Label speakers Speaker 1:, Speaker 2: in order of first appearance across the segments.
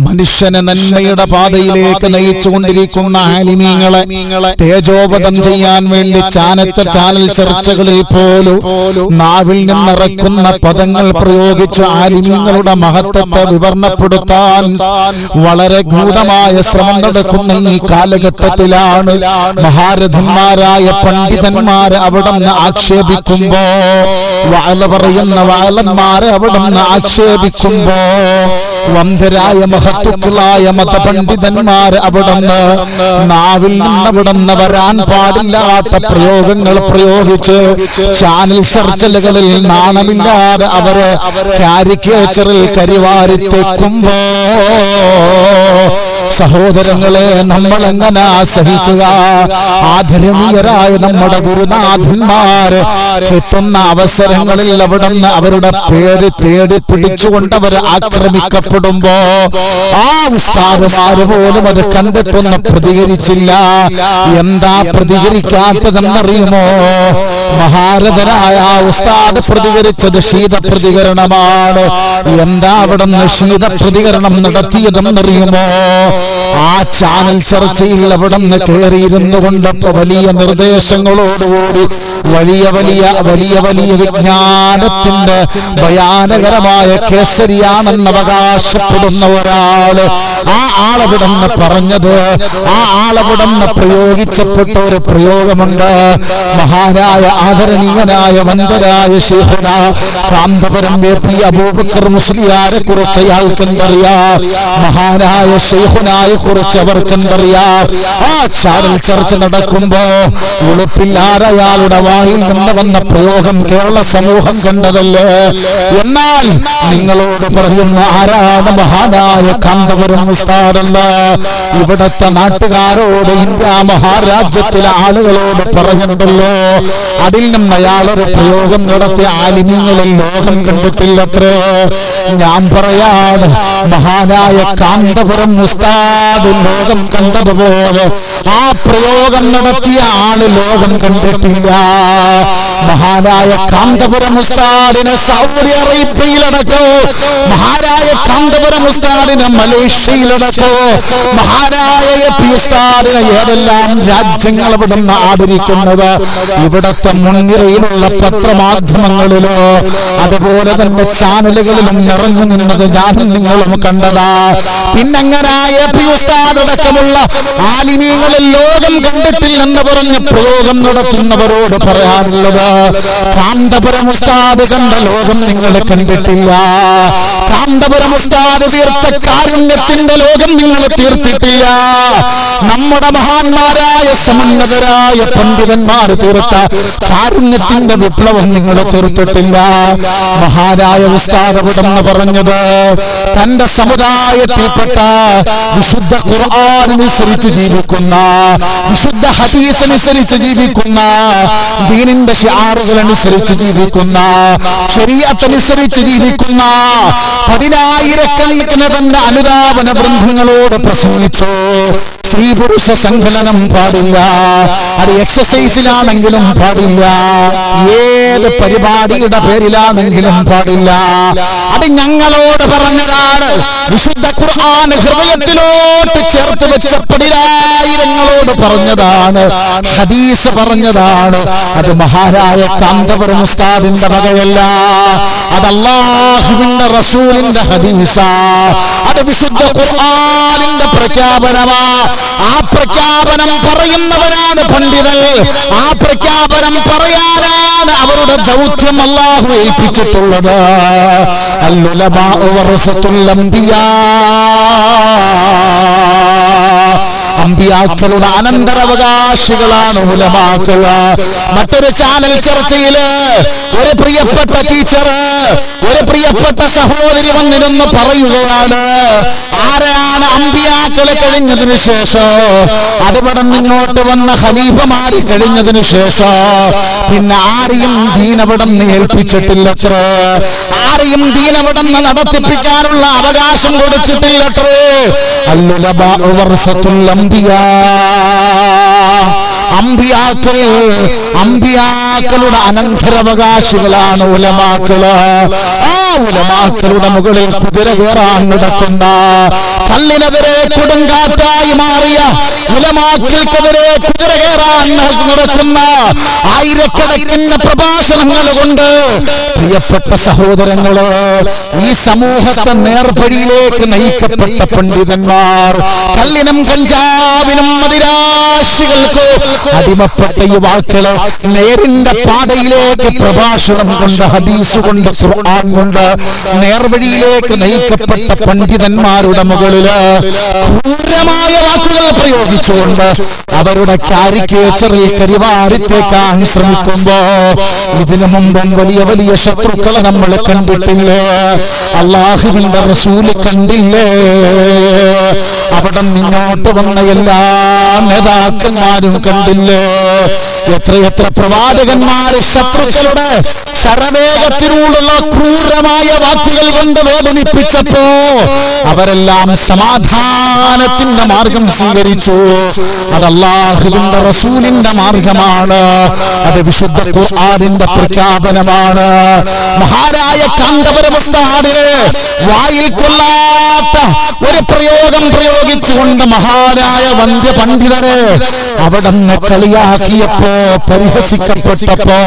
Speaker 1: മനുഷ്യനെ നന്മയുടെ പാതയിലേക്ക് നയിച്ചുകൊണ്ടിരിക്കുന്ന ആലിമീങ്ങളെ തേജോപതം ചെയ്യാൻ വേണ്ടി ചാനച്ച ചാനൽ ചർച്ചകളിൽ പോലും നാവിൽ നിന്നിറക്കുന്ന പദങ്ങൾ പ്രയോഗിച്ച് ആലിമീങ്ങളുടെ മഹത്വത്തെ വിവരണപ്പെടുത്താൻ വളരെ ഗൂഢമായ ശ്രമം നടക്കുന്ന ഈ കാലഘട്ടത്തിലാണ് മഹാരഥന്മാരായ പണ്ഡിതന്മാരെ അവിടെ നിന്ന് ആക്ഷേപിക്കുമ്പോ വാല പറയുന്ന വാലന്മാരെ അവിടെ നിന്ന് ആക്ഷേപിക്കുമ്പോ വന്ധരായ മഹത്തുക്കളായ മതപണ്ഡിതന്മാർ അവിടുന്ന് നാവിൽ നിന്ന് അവിടുന്ന് വരാൻ പാടില്ലാത്ത പ്രയോഗങ്ങൾ പ്രയോഗിച്ച് ചാനൽ ചർച്ചലുകളിൽ നാണമില്ലാതെ അവർ കാരിക്കേച്ചറിൽ കരിവാരി തെക്കുമ്പോ സഹോദരങ്ങളെ നമ്മൾ എങ്ങനെ സഹിക്കുക ആദരണീയരായ നമ്മുടെ ഗുരുനാഥന്മാര് കിട്ടുന്ന അവസരങ്ങളിൽ അവിടുന്ന് അവരുടെ പേര് തേടി പിടിച്ചുകൊണ്ട് അവർ ആക്രമിക്കപ്പെടുമ്പോ ആ ഉസ്താദുമാര് പോലും അത് കണ്ടിട്ടൊന്നും പ്രതികരിച്ചില്ല. എന്താ പ്രതികരിക്കാത്തതെന്നറിയുമോ? മഹാരഥനായ ആ ഉസ്താദ് പ്രതികരിച്ചത് ശീത പ്രതികരണമാണ് എന്താ അവിടെ നിന്ന് ശീത പ്രതികരണം നടത്തിയതെന്നറിയുമോ? ആ ചാനൽ ചർച്ചയിൽ അവിടുന്ന് കയറിയിരുന്നു കൊണ്ടപ്പോ വലിയ നിർദ്ദേശങ്ങളോടുകൂടി വലിയ വലിയ വലിയ വലിയ വിജ്ഞാനത്തിന്റെ ഭയാനകരമായ കേസരിയാണെന്ന് അവകാശപ്പെടുന്ന ഒരാൾ ആ ആളവിടന്ന് പറഞ്ഞത് ആ ആളവിടന്ന് പ്രയോഗിച്ചപ്പെട്ട ഒരു പ്രയോഗമുണ്ട്. മഹാനായ ആദരണീയനായ മന്ദരായ ശേഖര കാന്തപുരം എ പി അബൂബക്കർ മുസ്ലിയാരെ കുറിച്ച് അയാൾക്കെന്തറിയാം മഹാനായ ശേഖുനായെ കുറിച്ച് അവർക്കെന്തറിയാം ആ ചാനൽ ചർച്ച നടക്കുമ്പോ ഉളുപ്പില്ലാതെ അയാളുടെ വായിൽ നിന്ന് വന്ന പ്രയോഗം കേരള സമൂഹം കണ്ടതല്ലേ? എന്നാൽ നിങ്ങളോട് പറയുന്ന ആരാണ് മഹാനായ കാന്തപുരം ഉസ്താദല്ല? ഇവിടത്തെ നാട്ടുകാരോട് ഇന്ത്യ മഹാരാജ്യത്തിലെ ആളുകളോട് പറഞ്ഞിട്ടുണ്ടല്ലോ അതിൽ നിന്ന് അയാളൊരു പ്രയോഗം നടത്തിയ ആലിമ്യങ്ങളിൽ ലോകം കണ്ടിട്ടില്ലത്രേ. ഞാൻ പറയാണ് മഹാനായ കാന്തപുരം ഉസ്താദ് ലോകം കണ്ടതുപോലെ ആ പ്രയോഗം നടത്തിയ ആൾ ലോകം കണ്ടിട്ടില്ല. الله മഹാനായ കാന്തപുരം ഉസ്താദിനെ സൗദി അറേബ്യയിലടക്കോ മഹാനായ കാന്തപുരം ഉസ്താദിനെ മലേഷ്യയിലടക്കോ മഹാനായ ഉസ്താദിനെ ഏതെല്ലാം രാജ്യങ്ങൾ ഇവിടുന്ന് ആദരിക്കുന്നത്? ഇവിടത്തെ മുൻനിരയിലുള്ള പത്രമാധ്യമങ്ങളിലോ അതുപോലെ തന്നെ ചാനലുകളിലും നിറഞ്ഞു നിന്നത് ഞാനും നിങ്ങളും കണ്ടതാ. പിന്നെങ്ങനായ പി ഉസ്താദ് അടക്കമുള്ള ആലിമീങ്ങളിൽ ലോകം കണ്ടിട്ടില്ലെന്ന് പറഞ്ഞ് പ്രയോഗം നടത്തുന്നവരോട് പറയാറുള്ളത് കാന്തപുരം കണ്ട ലോകം നിങ്ങൾ കണ്ടിട്ടില്ല. കാന്തപുരം ഉസ്താദ് തീർത്ത കാരുണ്യത്തിന്റെ ലോകം നിങ്ങൾ തീർത്തിട്ടില്ല. നമ്മുടെ മഹാന്മാരായ സമുന്നതരായ പണ്ഡിതന്മാർ തീർത്ത കാരുണ്യത്തിന്റെ വിപ്ലവം നിങ്ങൾ തീർത്തിട്ടില്ല. മഹാനായ ഉസ്താദപടെന്ന് പറഞ്ഞത് തന്റെ സമുദായത്തിൽപ്പെട്ട വിശുദ്ധ ഖുർആാനുസരിച്ച് ജീവിക്കുന്ന വിശുദ്ധ ഹദീസനുസരിച്ച് ജീവിക്കുന്ന ദീനിന്റെ ഷിയാറുകൾ അനുസരിച്ച് ജീവിക്കുന്ന ശരീരത്തനുസരിച്ച് ജീവിക്കുന്ന പതിനായിരക്കണക്കിന് തന്നെ അനുതാപന ബൃന്ദങ്ങളോട് പ്രസംഗിച്ചു. സ്ത്രീ പുരുഷ സങ്കലനം പാടില്ല. അത് എക്സസൈസിലാണെങ്കിലും പാടില്ല. ഏത് പരിപാടിയുടെ പേരിലാണെങ്കിലും പാടില്ല. അത് ഞങ്ങളോട് പറഞ്ഞതാണ്. വിശുദ്ധ ഖുർആൻ ഹൃദയത്തിലോട്ട് ചേർത്ത് വെച്ച പതിനായിരങ്ങളോട് പറഞ്ഞതാണ്. ഹദീസ് പറഞ്ഞതാണ്. അത് മഹാരായ കാന്തപുരം ഉസ്താദിന്റെ വകയല്ല. അത് റസൂലിന്റെ ഹദീസാ. അത് വിശുദ്ധ ഖുർആനിന്റെ പ്രഖ്യാപനമാ. ആ പ്രഖ്യാപനം പറയുന്നവരാണ് പണ്ഡിതർ ആ പ്രഖ്യാപനം പറയാനാണ് അവരുടെ ദൗത്യം അള്ളാഹു ഏൽപ്പിച്ചിട്ടുള്ളത്. അല്ലുലമാ വറസത്തുൽ അംബിയാ അമ്പിയാക്കളുടെ അനന്തരാവകാശികളാണ് ഉലമാക്കൾ. മറ്റൊരു ചാനൽ ചർച്ചയിൽ ഒരു പ്രിയപ്പെട്ട ടീച്ചർ ഒരു പ്രിയപ്പെട്ട സഹോദരി വന്നിരുന്ന് പറയുകയാണ് ആരാണ് അമ്പിയാക്കളെ കഴിഞ്ഞതിനു ശേഷം? അതിവിടെ നിന്നോട്ട് വന്ന ഖലീഫമാര് കഴിഞ്ഞതിനു ശേഷം. പിന്നെ ആരെയും ദീനവിടുന്ന് ഏൽപ്പിച്ചിട്ടില്ലത്രേ? ആരെയും ദീനവിടുന്ന് നടത്തിപ്പിക്കാനുള്ള അവകാശം കൊടുത്തിട്ടില്ലത്രേ? അല്ലുലബാ വർഷത്തുള്ള അംബിയാ. അമ്പിയാക്കൾ അമ്പിയാക്കളുടെ അനന്തരാവകാശികളാണ് ഉലമാക്കൾ. ആ ഉലമാക്കളുടെ മുകളിൽ കുതിര കയറാൻ നടക്കുന്ന കല്ലിനെതിരെ കൊടുങ്കാറ്റായി മാറിയ ഉലമാക്കൾക്കെതിരെ കുതിര കയറാൻ നടക്കുന്ന ആയിരക്കണക്കിന് പ്രഭാഷണങ്ങൾ കൊണ്ട് പ്രിയപ്പെട്ട സഹോദരങ്ങൾ ഈ സമൂഹത്തെ നേർപടിയിലേക്ക് നയിക്കപ്പെട്ട പണ്ഡിതന്മാർ കല്ലിനും കഞ്ചാവിനും മതിരാശികൾക്ക് അടിമപ്പെട്ട യുവാക്കൾ നേരിന്റെ പാതയിലേക്ക് പ്രഭാഷണം കൊണ്ട് ഹദീസ് കൊണ്ട് ഖുർആൻ കൊണ്ട് നേർവഴിയിലേക്ക് നയിക്കപ്പെട്ട പണ്ഡിതന്മാരുടെ മുകളിൽ ക്രൂരമായ വാക്കുകൾ പ്രയോഗിച്ചുകൊണ്ട് അവരുടെ കാരിക്കേച്ചറിൽ കരിവാരിത്തേക്കാൻ ശ്രമിക്കുമ്പോ ഇതിനു മുമ്പും വലിയ വലിയ ശത്രുക്കളെ നമ്മൾ കണ്ടിട്ടില്ലേ? അള്ളാഹുവിന്റെ റസൂൽ കണ്ടില്ലേ? അവിടെ നിന്നോട്ട് വന്ന എല്ലാ നേതാക്കന്മാരും കണ്ടില്ലേ? എത്രയെത്ര പ്രവാചകന്മാര് ശത്രുക്കളുടെ ശരവേഗത്തിനോടുള്ള ക്രൂരമായ വാക്കുകൾ കൊണ്ട് വേദനിപ്പിച്ചപ്പോ അവരെല്ലാം സമാധാനത്തിന്റെ മാർഗം സ്വീകരിച്ചു. അത് റസൂലിന്റെ മാർഗമാണ്. അത് വിശുദ്ധ ഖുർആനിന്റെ പ്രഖ്യാപനമാണ്. മഹാനായ കാന്തപുരമസ്താദിന് വായിൽ ഒരു പ്രയോഗം പ്രയോഗിച്ചുകൊണ്ട് മഹാനായ വന്ധ്യ പണ്ഡിതരെ അവിടുന്ന് കളിയാക്കിയപ്പോ പരിഹസിക്കപ്പെട്ടപ്പോ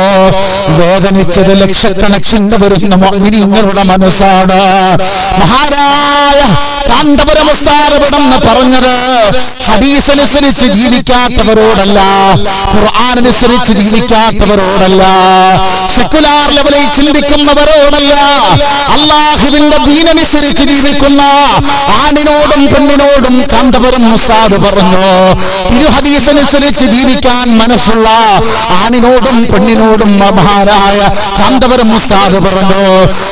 Speaker 1: വേദനിച്ചത് ലക്ഷക്കണക്കിന് വരുന്ന മോഹിനിങ്ങളുടെ മനസ്സാണ്. മഹാനായ കാന്തപുരമസ്താരവിടെന്ന് പറഞ്ഞത് ഹദീസനുസരിച്ച് ജീവിക്കാത്തവരോടല്ല ഖുർആാനനുസരിച്ച് ജീവിക്കാത്തവരോടല്ല. സെക്കുലാർ ലെവലിൽ ചിന്തിക്കുന്നവരോടല്ല അള്ളാഹുവിന്റെ ദീനനുസരിച്ച് ജീവിക്കുന്ന ആണിനോടും പെണ്ണിനോടും കാന്തപുരം മുസാദ് പറഞ്ഞു. ഈ ഹദീസനുസരിച്ച് ജീവിക്കാൻ മനസ്സുള്ള ആണിനോടും പെണ്ണിനോടും മഹാനായ കാന്തപുരം മുസ്താദ് പറഞ്ഞു.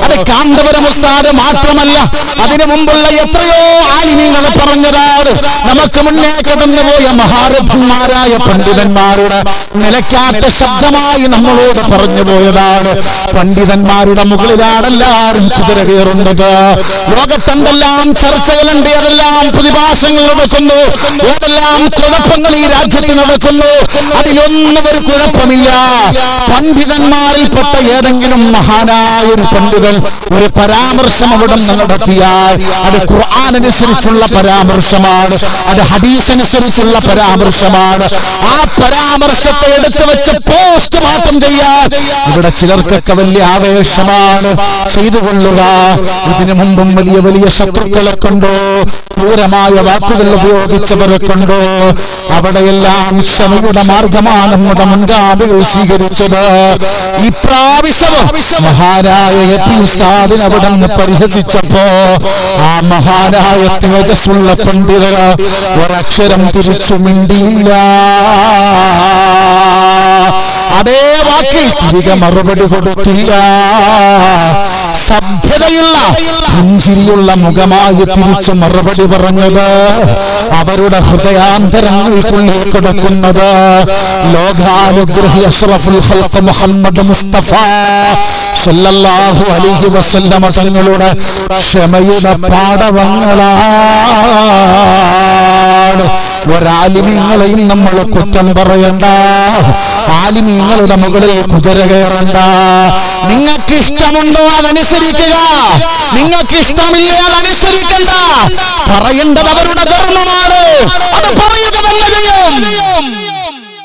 Speaker 1: അത് കാന്തപുരം മുസ്താദ് മാത്രമല്ല അതിനു മുമ്പുള്ള എത്രയോ ആലിമ്യങ്ങൾ പറഞ്ഞതാണ് നമുക്ക് മുന്നേ കടന്നുപോയ മഹാരഥന്മാരായ പണ്ഡിതന്മാരുടെ നിലക്കാത്ത ശബ്ദമായി നമ്മളോട് പറഞ്ഞു പോയതാണ് പണ്ഡിതന്മാരുടെ മുകളിലാണ് എല്ലാവരും കുതിര കയറുന്നത്. ലോകത്തെന്തെല്ലാം ചർച്ചകളുണ്ട് ഏതെല്ലാം പ്രതിഭാസങ്ങൾ നടക്കുന്നു. ഏതെല്ലാം കുഴപ്പങ്ങൾ ഈ രാജ്യത്ത് നടക്കുന്നു? അതിലൊന്നും ഒരു കുഴപ്പമില്ല. പണ്ഡിതന്മാരിൽപ്പെട്ട ഏതെങ്കിലും മഹാനായ ഒരു പണ്ഡിതൻ ഒരു പരാമർശം അവിടെ നടത്തിയാൽ അത് ഖുർആാനനുസരിച്ചുള്ള പരാമർശമാണ്. അത് ഹദീസ് അനുസരിച്ചുള്ള പരാമർശമാണ്. ആ പരാമർശത്തെ എടുത്തു വെച്ച് പോസ്റ്റ്മോർട്ടം ചെയ്യാൻ ഇവിടെ ചിലർക്കൊക്കെ വലിയ ആവേശമാണ്. ചെയ്തുകൊള്ളുക. ഇതിനു മുമ്പും വലിയ വലിയ ശത്രുക്കളെ കണ്ടോ. ക്രൂരമായ വാക്കുകൾ ഉപയോഗിച്ചവരെ കണ്ടോ. അവിടെയെല്ലാം ക്ഷമയുടെ മാർഗമാണ് നമ്മുടെ മുൻഗാമികൾ സ്വീകരിച്ചത്. ഇപ്രാവശ്യവും മഹാനായ അവിടെ നിന്ന് പരിഹസിച്ചപ്പോ ആ മഹാനായ തേജസ്സുള്ള പണ്ഡിതർ ഒരക്ഷരം തിരിച്ചു മിണ്ടിയില്ല. അതേ തിരികെ മറുപടി കൊടുത്തില്ല. സഭ്യതയുള്ള പുഞ്ചിരിയുള്ള മുഖമായി തിരിച്ചു മറുപടി പറഞ്ഞത് അവരുടെ ഹൃദയാന്തരങ്ങൾക്കുള്ളിൽ കിടക്കുന്നത് ലോകാനുഗ്രഹി അഷ്റഫുൽ ഖൽഖ് മുഹമ്മദ് മുസ്തഫ സല്ലല്ലാഹു അലൈഹി വസല്ലമ തങ്ങളുടെ ക്ഷമയുടെ പാടവങ്ങളാണ് ഒരാലിമീങ്ങളെയും നമ്മൾ കുറ്റം പറയണ്ട. ആലിമീങ്ങളുടെ മുകളിൽ കുതിര കയറണ്ട. നിങ്ങൾക്ക് ഇഷ്ടമുണ്ടോ അതനുസരിക്കുക നിങ്ങൾക്ക് ഇഷ്ടമില്ല അതനുസരിക്കണ്ട പറയുന്നത് അവരുടെ ധർമ്മമാണ്. അത് ചെയ്യും